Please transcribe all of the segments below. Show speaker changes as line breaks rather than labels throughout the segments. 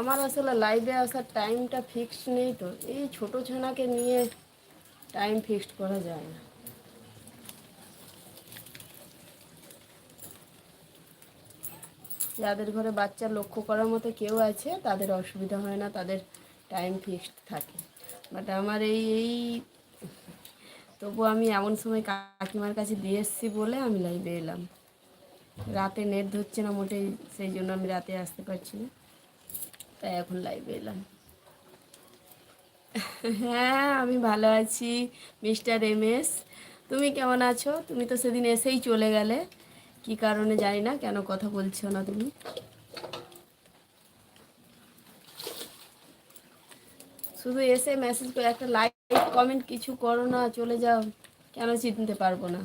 আমার আসলে লাইভে আসার টাইমটা ফিক্সড নেই তো। এই ছোট ছানাকে নিয়ে টাইম ফিক্সড করা যায় না। যাদের ঘরে বাচ্চা লক্ষ্য করার মতো কেউ আছে, তাদের অসুবিধা হয় না, তাদের টাইম ফিক্সড থাকে। বাট আমার এই এই তবু আমি এমন সময় কাকিমার কাছে দিয়ে এসেছি বলে আমি লাইভে এলাম। রাতে নেট ধরছে না মোটেই, সেই জন্য আমি রাতে আসতে পারছি না। তাই এখন লাইভে এলাম। হ্যাঁ আমি ভালো আছি, মিস্টার এম এস। তুমি কেমন আছো? তুমি তো সেদিন এসেই চলে গেলে। কি কারণে জানি না, কেন কথা বলছো না তুমি? শুধু এসে মেসেজ করে একটা লাইক কমেন্ট কিছু করো না, চলে যাও। কেন চিনতে পারব না?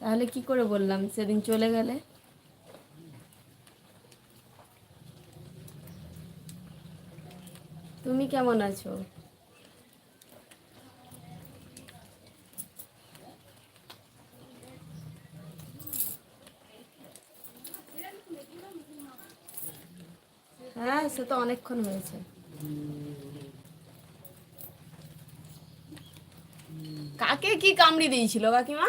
তাহলে কি করে বললাম, সেদিন চলে গেলে? তুমি কেমন আছো? হ্যাঁ সে তো অনেকক্ষণ হয়েছে। কাকে কি কামড়ি দিয়েছিল কাকিমা?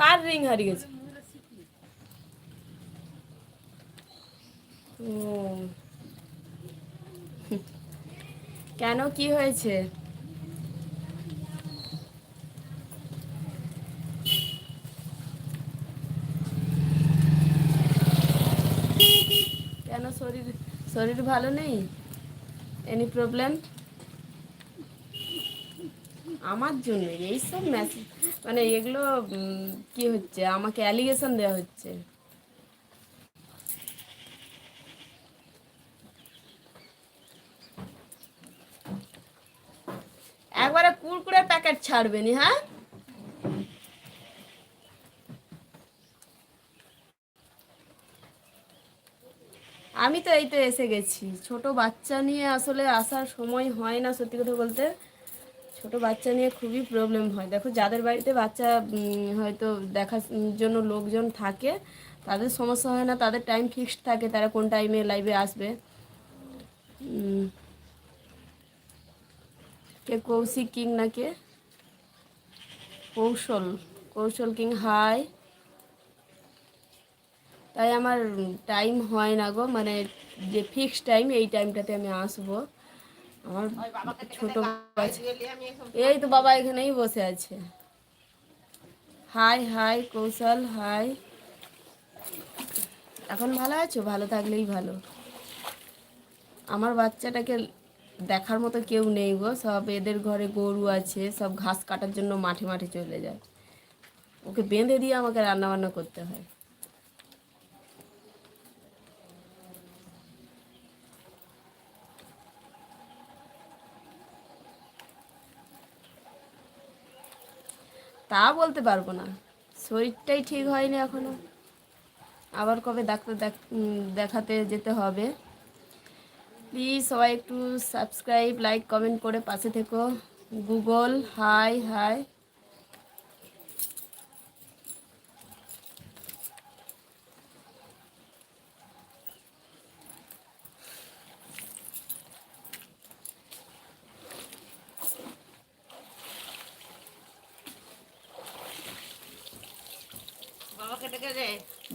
কার রিং হারিয়ে গেছে? ও কেন? কি হয়েছে? কেন শরীর শরীর ভালো নেই? এনি প্রবলেম আমার জন্য এইসব মেসেজ মানে এগুলো কি হচ্ছে? আমাকে অ্যালিগেশন দেওয়া হচ্ছে। ছাড়বেনি হ্যাঁ? আমি তো এই তো এসে গেছি। ছোট বাচ্চা নিয়ে আসলে আসার সময় হয় না সত্যি কথা বলতে। ছোট বাচ্চা নিয়ে খুবই প্রবলেম হয়। দেখো, যাদের বাড়িতে বাচ্চা হয়তো দেখার জন্য লোকজন থাকে, তাদের সমস্যা হয় না। তাদের টাইম ফিক্সড থাকে, তারা কোন টাইমে লাইভে আসবে। কে কৌশিক কিং না কে? কৌশল কৌশল কিং হাই তাই আমার টাইম হয় না গো মানে যে ফিক্সড টাইম এই টাইমটাতে আমি আসব। আমার ছোট এই তো বাবা এখানেই বসে আছে। হাই হাই কৌশল হাই এখন ভালো আছো? ভালো থাকলেই ভালো। আমার বাচ্চাটাকে দেখার মতো কেউ নেই গো। সব এদের ঘরে গরু আছে, সব ঘাস কাটার জন্য মাঠে মাঠে চলে যায়। ওকে বেঁধে দিয়ে আমাকে রান্না বান্না করতে হয়। তা বলতে পারব না। শরীরটাই ঠিক হয়নি এখনও। আবার কবে ডাক্তার দেখ- দেখাতে যেতে হবে। প্লিজ সবাই একটু সাবস্ক্রাইব লাইক কমেন্ট করে পাশে থেকো। গুগল হাই হাই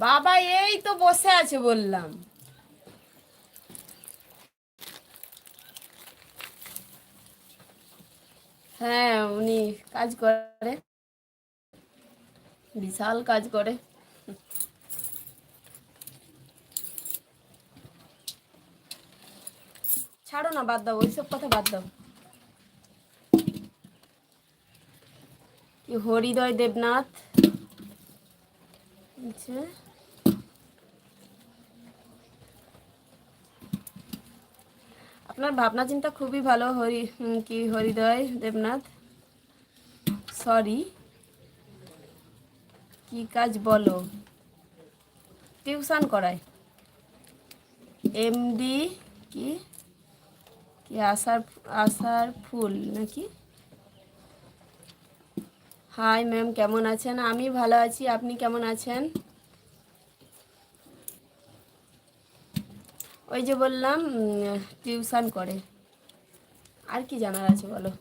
বাবা এই তো বসে আছে বললাম। হ্যাঁ উনি কাজ করে। বিশাল কাজ করে। ছাড়ো না, বাদ দাও, ওইসব কথা বাদ দাও। হরিদয় দেবনাথ? আচ্ছা আপনার ভাবনা চিন্তা খুবই ভালো, হরি কি হরিদয় দেবনাথ। সরি কি কাজ বলো? টিউশন করায়। এমডি কি? কি আসার আসার ফুল নাকি? হাই ম্যাম কেমন আছেন? আমি ভালো আছি, আপনি কেমন আছেন? ওই যে বললাম টিউশন করে। আর কি জানার আছে বলো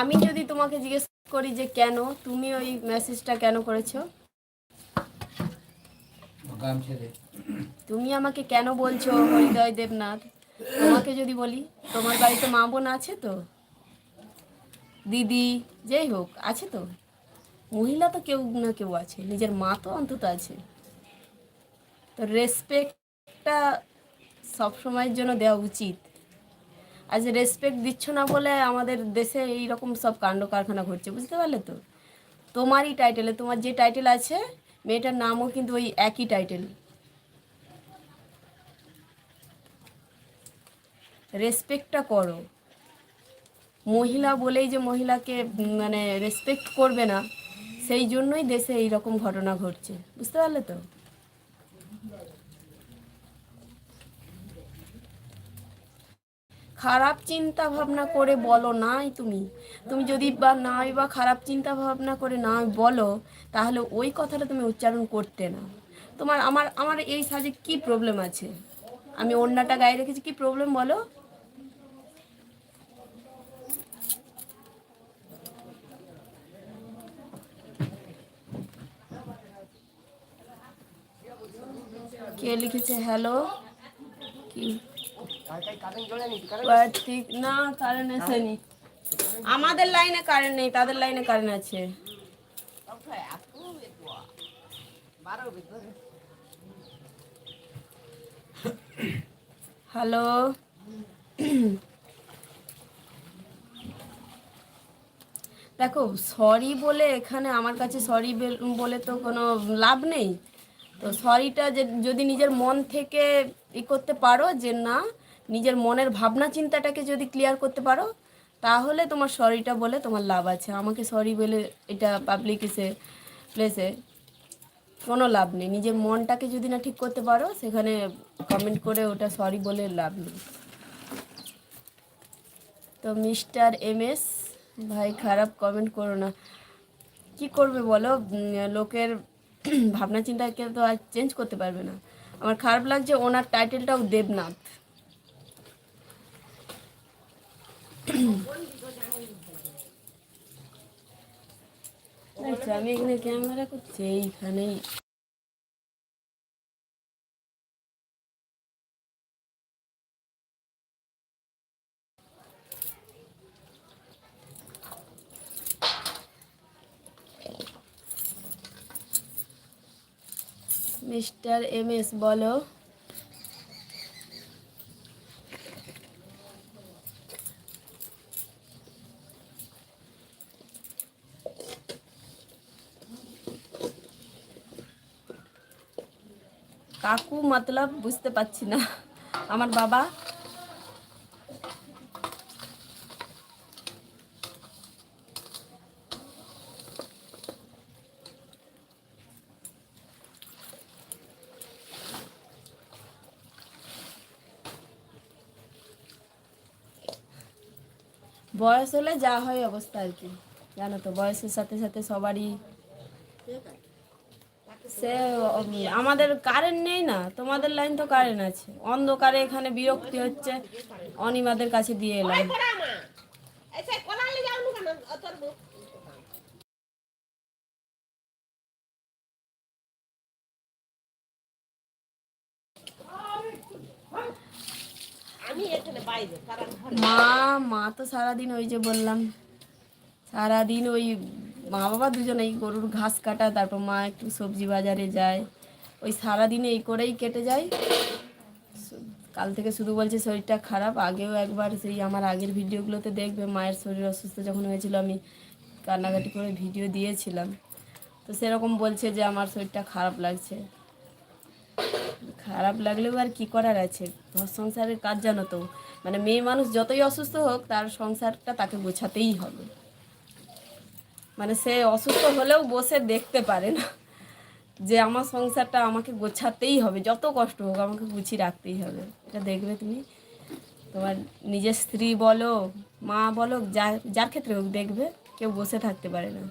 আমি যদি তোমাকে জিজ্ঞেস করি যে কেন? তুমি ওই মেসেজটা কেন করেছ? তুমি আমাকে কেন বলছো হরিদয় দেবনাথ? তোমাকে যদি বলি তোমার বাড়িতে মা বোন আছে তো? দিদি যেই হোক আছে তো? মহিলা তো কেউ না কেউ আছে নিজের মা তো অন্তত আছে। তো রেসপেক্টটা সবসময়ের জন্য দেওয়া উচিত। আজ রেসপেক্ট দিচ্ছ না বলে আমাদের দেশে এই রকম সব কাণ্ড কারখানা ঘটছে, বুঝতে পারলে তো? তোমারই টাইটেলে তোমার যে টাইটেল আছে, মেয়েটার নামও কিন্তু ওই একই টাইটেল রেসপেক্টটা করো। মহিলা বলেই যে মহিলাকে মানে রেসপেক্ট করবে না, সেই জন্যই দেশে এই রকম ঘটনা ঘটছে, বুঝতে পারলে তো? খারাপ চিন্তা ভাবনা করে বলো নাই তুমি। তুমি যদি বা নাই বা খারাপ চিন্তা ভাবনা করে না বলো, তাহলে ওই কথাটা তুমি উচ্চারণ করতে না। তোমার, আমার আমার এই সাজে কি প্রবলেম আছে? আমি অন্যটা গায়ে রেখেছি, কি প্রবলেম বলো? কে লিখেছে? হ্যালো কি? কার্তিক না কারেন্ট আসেনি আমাদের লাইনে কারেন্ট নেই তাদের লাইনে কারেন্ট আছে। হ্যালো। দেখো সরি বলে এখানে আমার কাছে সরি বলে তো কোনো লাভ নেই। তো সরিটা যদি নিজের মন থেকে ই করতে পারো যে না নিজের মনের ভাবনা চিন্তাটাকে যদি ক্লিয়ার করতে পারো, তাহলে তোমার সরিটা বলে তোমার লাভ আছে। আমাকে সরি বলে এটা পাবলিক এসে প্লেসে কোনো লাভ নেই। নিজের মনটাকে যদি না ঠিক করতে পারো, সেখানে কমেন্ট করে ওটা সরি বলে লাভ নেই। তো মিস্টার এম এস ভাই খারাপ কমেন্ট করো না। কি করবে বলো? লোকের ভাবনা চিন্তাকে তো আর চেঞ্জ করতে পারবে না। আমার খারাপ লাগছে, ওনার টাইটেলটাও দেবনাথ আচ্ছা আমি এখানে ক্যামেরা করছি এইখানেই। মিস্টার এম এস বলো। কাকু মতলব বুঝতে পারছি না। আমার বাবা। বয়স হলে যা হয় অবস্থা আর কি। জানো তো, বয়সের সাথে সাথে সবারই সে আমাদের কারেন্ট নেই না? তোমাদের লাইন তো কারেন্ট আছে। অন্ধকারে এখানে বিরক্তি হচ্ছে। অনিমাদের কাছে দিয়ে এলাম। মা মা তো সারাদিন ওই যে বললাম। সারাদিন ওই মা বাবা দুজনে দুজনেই গরুর ঘাস কাটা, তারপর মা একটু সবজি বাজারে যায়। ওই সারাদিন এই করেই কেটে যায়। কাল থেকে শুধু বলছে শরীরটা খারাপ। আগেও একবার সেই আমার আগের ভিডিওগুলোতে দেখবে, মায়ের শরীর অসুস্থ যখন হয়েছিল, আমি কান্নাকাটি করে ভিডিও দিয়েছিলাম। তো সেরকম বলছে যে আমার শরীরটা খারাপ লাগছে। খারাপ লাগলেও আর কী করার আছে? ঘর সংসারের কাজ জানো তো? মানে মেয়ে মানুষ যতই অসুস্থ হোক, তার সংসারটা তাকে গোছাতেই হবে। মানে সে অসুস্থ হলেও বসে দেখতে পারে না। যে আমার সংসারটা আমাকে গোছাতেই হবে, যত কষ্ট হোক আমাকে গুছিয়ে রাখতেই হবে। এটা দেখবে তুমি। তোমার নিজের স্ত্রী বলো, মা বলো যার যার ক্ষেত্রে হোক দেখবে, কেউ বসে থাকতে পারে না।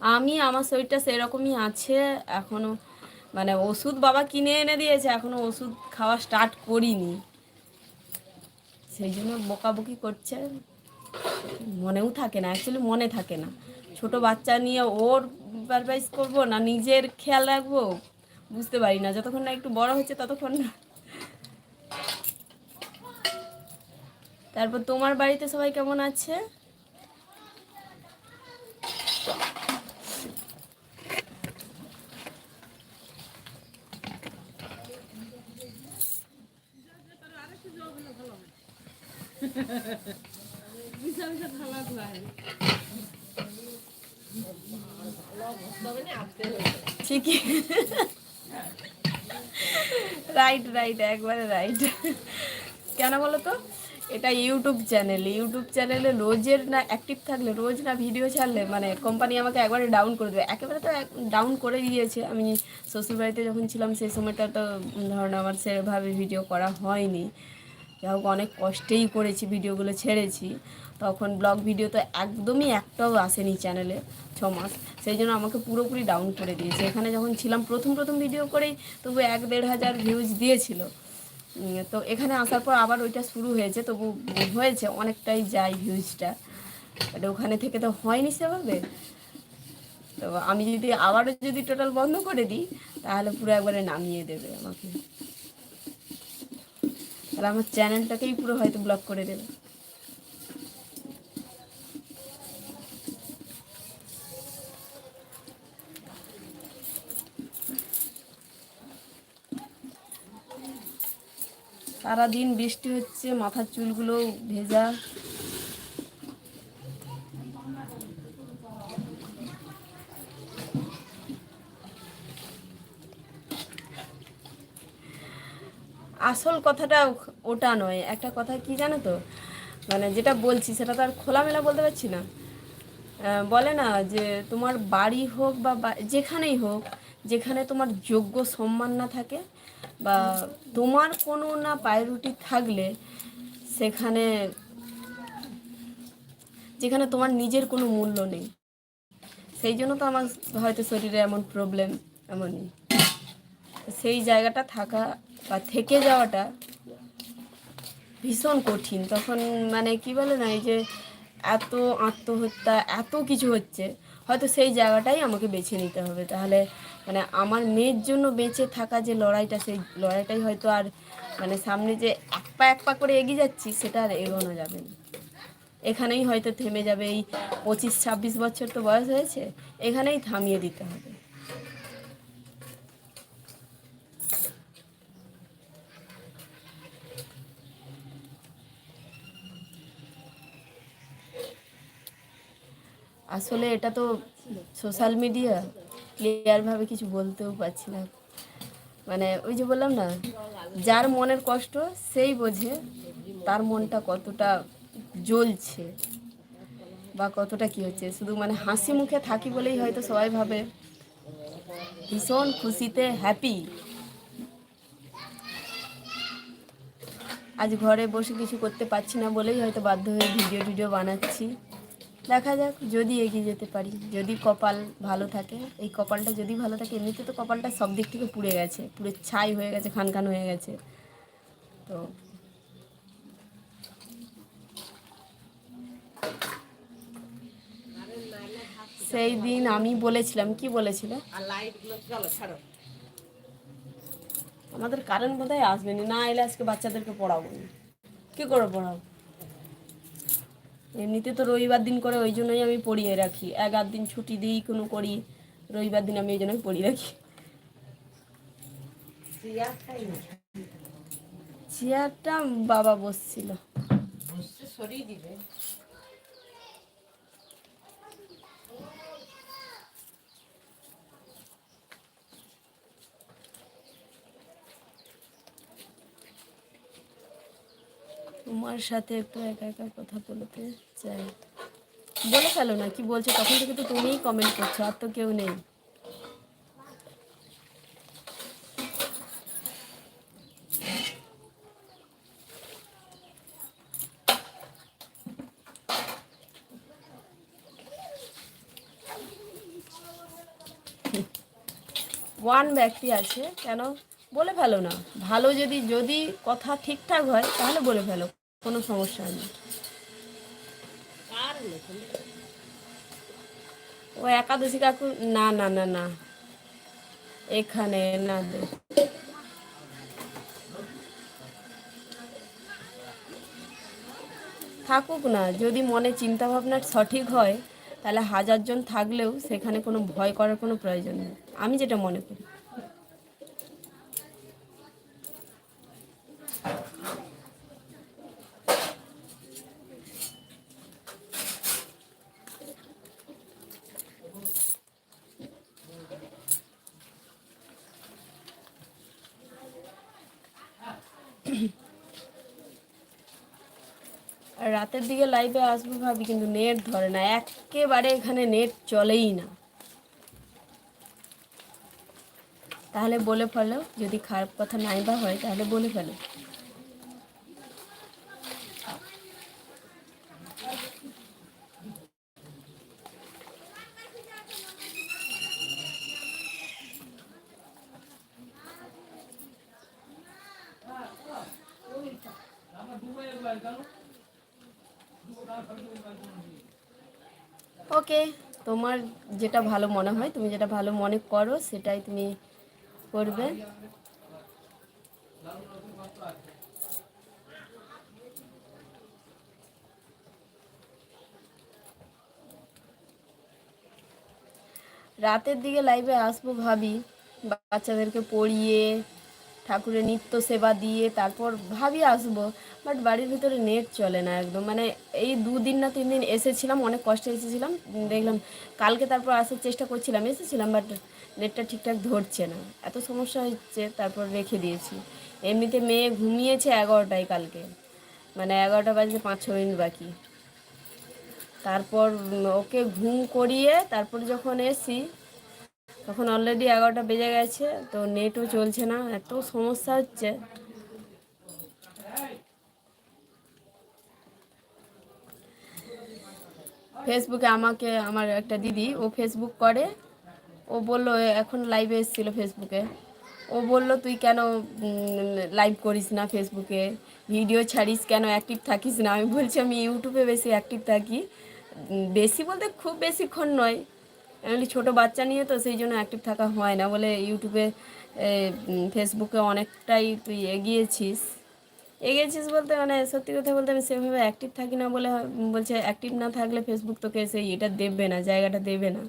আমি, আমার শরীরটা সেরকমই আছে এখনও মানে ওষুধ বাবা কিনে এনে দিয়েছে এখনও ওষুধ খাওয়া স্টার্ট করিনি। সেই জন্য বকাবকি করছে। মনেও থাকে না অ্যাকচুয়ালি মনে থাকে না। ছোট বাচ্চা নিয়ে ওর সুপারভাইজ করব না নিজের খেয়াল রাখব বুঝতে পারি না। যতক্ষণ না একটু বড় হচ্ছে ততক্ষণ না। তারপর তোমার বাড়িতে সবাই কেমন আছে? ঠিকই। রাইট রাইট একবারে রাইট কেন বলো তো? এটা ইউটিউব চ্যানেল ইউটিউব চ্যানেলে রোজের না অ্যাক্টিভ থাকলে, রোজ না ভিডিও ছাড়লে মানে কোম্পানি আমাকে একবারে ডাউন করে দেবে। একেবারে তো ডাউন করে দিয়েছে। আমি শ্বশুরবাড়িতে যখন ছিলাম সেই সময়টা তো ধরুন আমার সেভাবে ভিডিও করা হয়নি। যাই হোক, অনেক কষ্টেই করেছি ভিডিওগুলো ছেড়েছি। তখন ব্লগ ভিডিও তো একদমই একটাও আসেনি চ্যানেলে ছ মাস। সেই জন্য আমাকে পুরোপুরি ডাউন করে দিয়েছে। এখানে যখন ছিলাম, প্রথম প্রথম ভিডিও করেই তবু এক দেড় হাজার ভিউজ দিয়েছিল। তো এখানে আসার পর আবার ওইটা শুরু হয়েছে, তবু হয়েছে, অনেকটাই যায় ভিউজটা এটা ওখানে থেকে তো হয়নি সেভাবে। তো আমি যদি আবারও যদি টোটাল বন্ধ করে দিই, তাহলে পুরো একবারে নামিয়ে দেবে আমাকে। তাহলে আমার চ্যানেলটাকেই পুরো হয়তো ব্লক করে দেবে। সারাদিন বৃষ্টি হচ্ছে, মাথার চুলগুলো ভেজা। আসল কথাটা ওটা নয়, একটা কথা কি জানো তো? মানে যেটা বলছি সেটা তো আর খোলামেলা বলতে পারছি না। বলে না যে তোমার বাড়ি হোক বা বা- যেখানেই হোক, যেখানে তোমার যোগ্য সম্মান না থাকে বা তোমার কোনো না প্রায়োরিটি থাকলে সেখানে, যেখানে তোমার নিজের কোনো মূল্য নেই। সেই জন্য তো আমার হয়তো শরীরে এমন প্রবলেম এমনই। সেই জায়গাটা থাকা বা থেকে যাওয়াটা ভীষণ কঠিন। তখন মানে কি বলে না, এই যে এত আত্মহত্যা, এত কিছু হচ্ছে, হয়তো সেই জায়গাটাই আমাকে বেছে নিতে হবে। তাহলে মানে আমার মেয়ের জন্য বেঁচে থাকা যে লড়াইটা, সেই লড়াইটাই হয়তো আর মানে সামনে যে এক পা এক পা করে এগিয়ে যাচ্ছি, সেটা আর এগোনো যাবে না। এখানেই হয়তো থেমে যাবে, এই পঁচিশ ছাব্বিশ বছর তো বয়স হয়েছে, এখানেই থামিয়ে দিতে হবে। আসলে এটা তো সোশ্যাল মিডিয়া ক্লিয়ারভাবে কিছু বলতেও পারছি না। মানে ওই যে বললাম না, যার মনের কষ্ট সেই বোঝে তার মনটা কতটা জ্বলছে বা কতটা কি হচ্ছে। শুধু মানে হাসি মুখে থাকি বলেই হয়তো সবাই ভাবে। ভীষণ খুশিতে হ্যাপি আজ ঘরে বসে কিছু করতে পারছি না বলেই হয়তো বাধ্য হয়ে ভিডিও টিডিও বানাচ্ছি। দেখা যাক যদি এগিয়ে যেতে পারি যদি কপাল ভালো থাকে। এই কপালটা যদি ভালো থাকে এমনিতে তো কপালটা সব দিক থেকে পুড়ে গেছে পুরো ছাই হয়ে গেছে খান খান হয়ে গেছে। তো সেই দিন আমি বলেছিলাম কি বলেছিল? আমাদের কারেন্ট বোধহয় আসবে না এলে আজকে বাচ্চাদেরকে পড়াবো না। কি করে পড়াবো? এমনিতে তো রবিবার দিন করে ওই জন্যই আমি পড়িয়ে রাখি। এক আধ দিন ছুটি দিই কোনো করি রবিবার দিন আমি এই জন্য পড়িয়ে রাখি। চেয়ারটা বাবা বসছিল। তোমার সাথে একটু একা একা কথা বলতে বলে ফেলো না, কি বলছো? তখন থেকে তো তুমিই কমেন্ট করছ, আর তো কেউ নেই। ওয়ান ব্যক্তি আছে, কেন? বলে ফেলো না। ভালো যদি যদি কথা ঠিকঠাক হয়, তাহলে বলে ফেলো, কোনো সমস্যা নেই। ও একাদশী কাকু, না না না না। এখানে না থাকুক না, যদি মনে চিন্তা ভাবনা সঠিক হয়, তাহলে হাজারজন থাকলেও সেখানে কোনো ভয় করার কোনো প্রয়োজন নেই। আমি যেটা মনে করি। রাতের দিকে লাইভে আসব ভাবি, কিন্তু নেট ধরে না। একেবারে এখানে নেট চলেই না। তাহলে বলে ফেলো, যদি খারাপ কথা নাই বা হয়, তাহলে বলে ফেলো। ওকে তোমার যেটা ভালো মনে হয়, তুমি যেটা ভালো মনে করো, সেটাই তুমি করবে। রাতের দিকে লাইভে আসব ভাবি, বাচ্চাদেরকে পড়িয়ে ঠাকুরের নিত্য সেবা দিয়ে তারপর ভাবি আসব বাট বাড়ির ভিতরে নেট চলে না একদম। মানে এই দুদিন না তিন দিন এসেছিলাম, অনেক কষ্টে এসেছিলাম, দেখলাম কালকে তারপর আসার চেষ্টা করছিলাম, এসেছিলাম বাট নেটটা ঠিকঠাক ধরছে না। এত সমস্যা হচ্ছে, তারপর রেখে দিয়েছি। এমনিতে মেয়ে ঘুমিয়েছে এগারোটায় কালকে মানে এগারোটা বাজে পাঁচ ছ মিনিট বাকি। তারপর ওকে ঘুম করিয়ে তারপর যখন এসি তখন অলরেডি এগারোটা বেজে গেছে, তো নেটও চলছে না, এত সমস্যা হচ্ছে। ফেসবুকে আমাকে, আমার একটা দিদি, ও ফেসবুক করে। ও বলল এখন লাইভে এসেছিল ফেসবুকে ও বলল, তুই কেন লাইভ করিস না ফেসবুকে ভিডিও ছাড়িস কেন? অ্যাক্টিভ থাকিস না? আমি বলছি, আমি ইউটিউবে বেশি অ্যাক্টিভ থাকি। বেশি বলতে খুব বেশিক্ষণ নয়। এমনি ছোটো বাচ্চা নিয়ে তো সেই জন্য অ্যাক্টিভ থাকা হয় না বলে ইউটিউবে ফেসবুকে অনেকটাই তুই এগিয়েছিস। এগিয়েছিস বলতে মানে সত্যি কথা বলতে আমি সেভাবে অ্যাক্টিভ থাকি না বলে বলছে অ্যাক্টিভ না থাকলে ফেসবুক তোকে সেই এটা দেবে না, জায়গাটা দেবে না।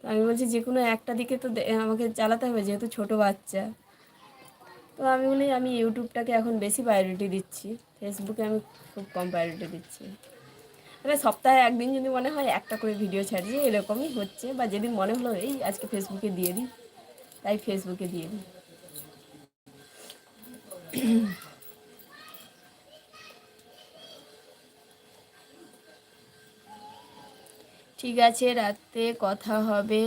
তো আমি বলছি যে কোনো একটা দিকে তো আমাকে চালাতে হবে যেহেতু ছোট বাচ্চা। তো আমি বলি আমি ইউটিউবটাকে এখন বেশি প্রায়োরিটি দিচ্ছি। ফেসবুকে আমি খুব কম প্রায়োরিটি দিচ্ছি। মানে সপ্তাহে একদিন যদি মনে হয় একটা করে ভিডিও ছাড়ছি এরকমই হচ্ছে। বা যেদিন মনে হলো, এই আজকে ফেসবুকে দিয়ে দিই। তাই ফেসবুকে দিয়ে দিই। ঠিক আছে, রাতে কথা হবে।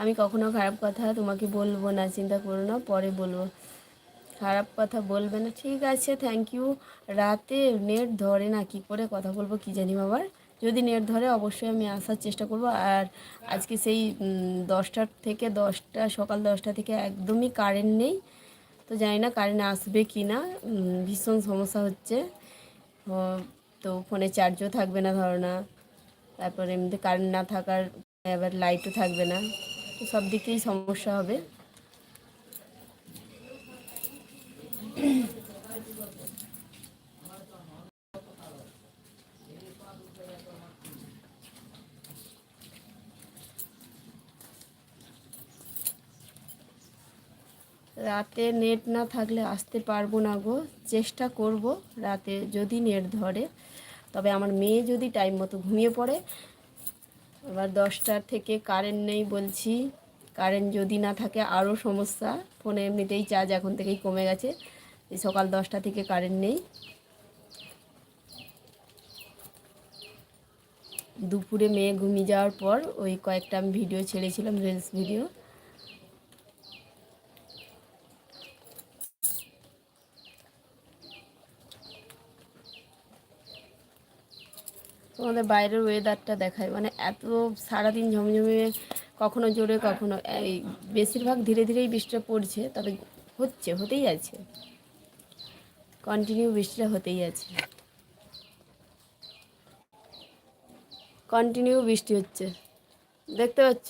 আমি কখনো খারাপ কথা তোমাকে বলব না, চিন্তা করো না, পরে বলব। খারাপ কথা বলবে না। ঠিক আছে থ্যাংক ইউ রাতে নেট ধরে না, কি করে কথা বলব কি জানি বাবার? যদি নেট ধরে অবশ্যই আমি আসার চেষ্টা করব। আর আজকে সেই দশটার থেকে দশটা, সকাল দশটা থেকে একদমই কারেন্ট নেই। তো জানি না কারেন্ট আসবে কি না ভীষণ সমস্যা হচ্ছে। তো ফোনে চার্জও থাকবে না ধরো না। তারপর এমনিতে কারেন্ট না থাকার, এবার লাইটও থাকবে না। তো সব দিকেই সমস্যা হবে। রাতে নেট না থাকলে আসতে পারব না গো। চেষ্টা করব রাতে যদি নেট ধরে। তবে আমার মেয়ে যদি টাইম মতো ঘুমিয়ে পড়ে আবার দশটার থেকে কারেন্ট নেই বলছি। কারেন্ট যদি না থাকে আরও সমস্যা। ফোনে এমনিতেই চার্জ এখন থেকেই কমে গেছে। এই সকাল দশটা থেকে কারেন্ট নেই। দুপুরে মেয়ে ঘুমিয়ে যাওয়ার পর ওই কয়েকটা আমি ভিডিও ছেড়েছিলাম রিলস ভিডিও তোমাদের বাইরের ওয়েদারটা দেখায়। মানে এত সারাদিন ঝমঝমে কখনো জোরে, কখনো এই বেশিরভাগ ধীরে ধীরেই বৃষ্টিটা পড়ছে, তবে হচ্ছে, হতেই আছে কন্টিনিউ বৃষ্টিটা হতেই আছে। কন্টিনিউ বৃষ্টি হচ্ছে। দেখতে পাচ্ছ?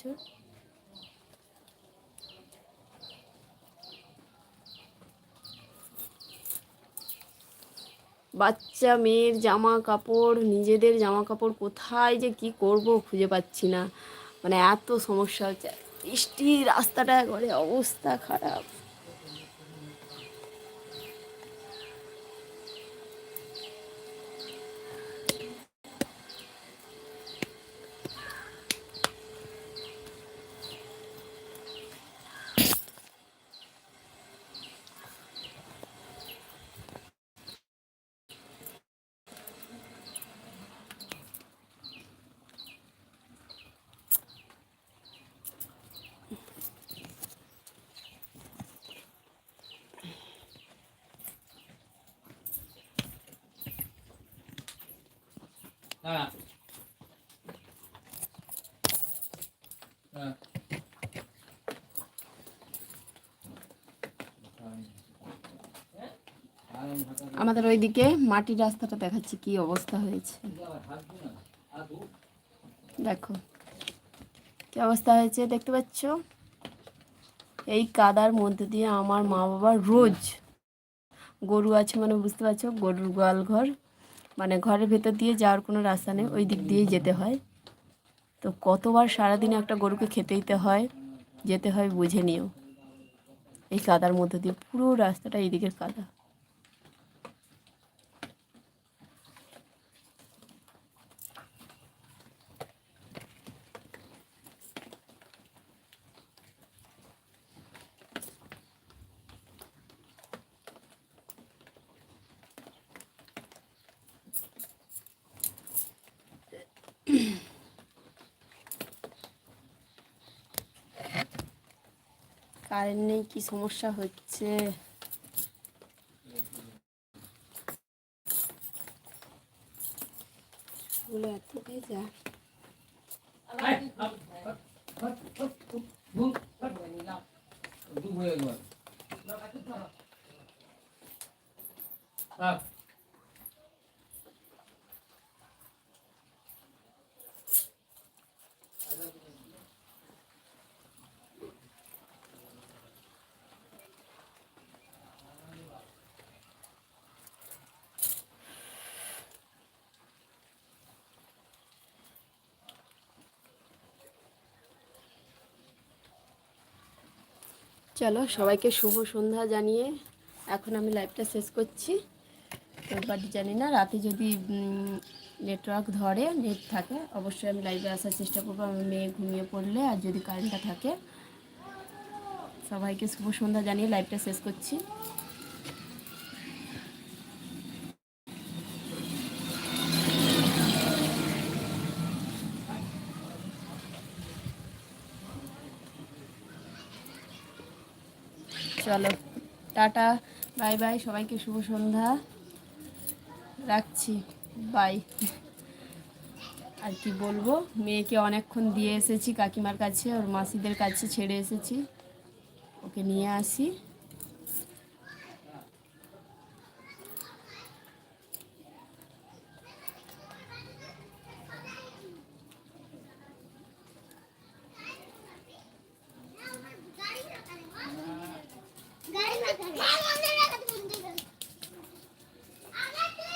বাচ্চা, মেয়ের জামা কাপড়, নিজেদের জামা কাপড়, কোথায় যে কি করব খুঁজে পাচ্ছি না। মানে এত সমস্যা হচ্ছে। বৃষ্টি রাস্তাটা করে অবস্থা খারাপ।
হ্যাঁ। হ্যাঁ।
আমাদের ওইদিকে মাটির রাস্তাটা দেখাচ্ছি কি অবস্থা হয়েছে। দেখো, কি অবস্থা হয়েছে দেখতে পাচ্ছ? এই কাদার মধ্যে দিয়ে আমার মা বাবা রোজ গরু আছে মানে বুঝতে পারছ? গরুর গোয়াল ঘর। মানে ঘরের ভেতর দিয়ে যাওয়ার কোনো রাস্তা নেই, ওই দিক দিয়েই যেতে হয়। তো কতবার সারাদিনে একটা গরুকে খেতে দিতে হয়, যেতে হয় বুঝে নিও। এই কাদার মধ্যে দিয়ে পুরো রাস্তাটা এইদিকের কাদা। কারেন্ট নেই কি সমস্যা হচ্ছে এত ভেজা
হ্যাঁ
চলো, সবাইকে শুভ সন্ধ্যা জানিয়ে এখন আমি লাইভটা শেষ করছি। বাট জানি না, রাতে যদি নেটওয়ার্ক ধরে নেট থাকে, অবশ্যই আমি লাইভে আসার চেষ্টা করব। আমার মেয়ে ঘুমিয়ে পড়লে, আর যদি কারেন্টটা থাকে, সবাইকে শুভ সন্ধ্যা জানিয়ে লাইভটা শেষ করছি। চলো, টাটা, বাই বাই, সবাইকে শুভ সন্ধ্যা। রাখছি, বাই। আর কি বলব, মেয়েকে অনেকক্ষণ দিয়ে এসেছি কাকিমার কাছে, ওর মাসিদের কাছে ছেড়ে এসেছি। ওকে নিয়ে আসি।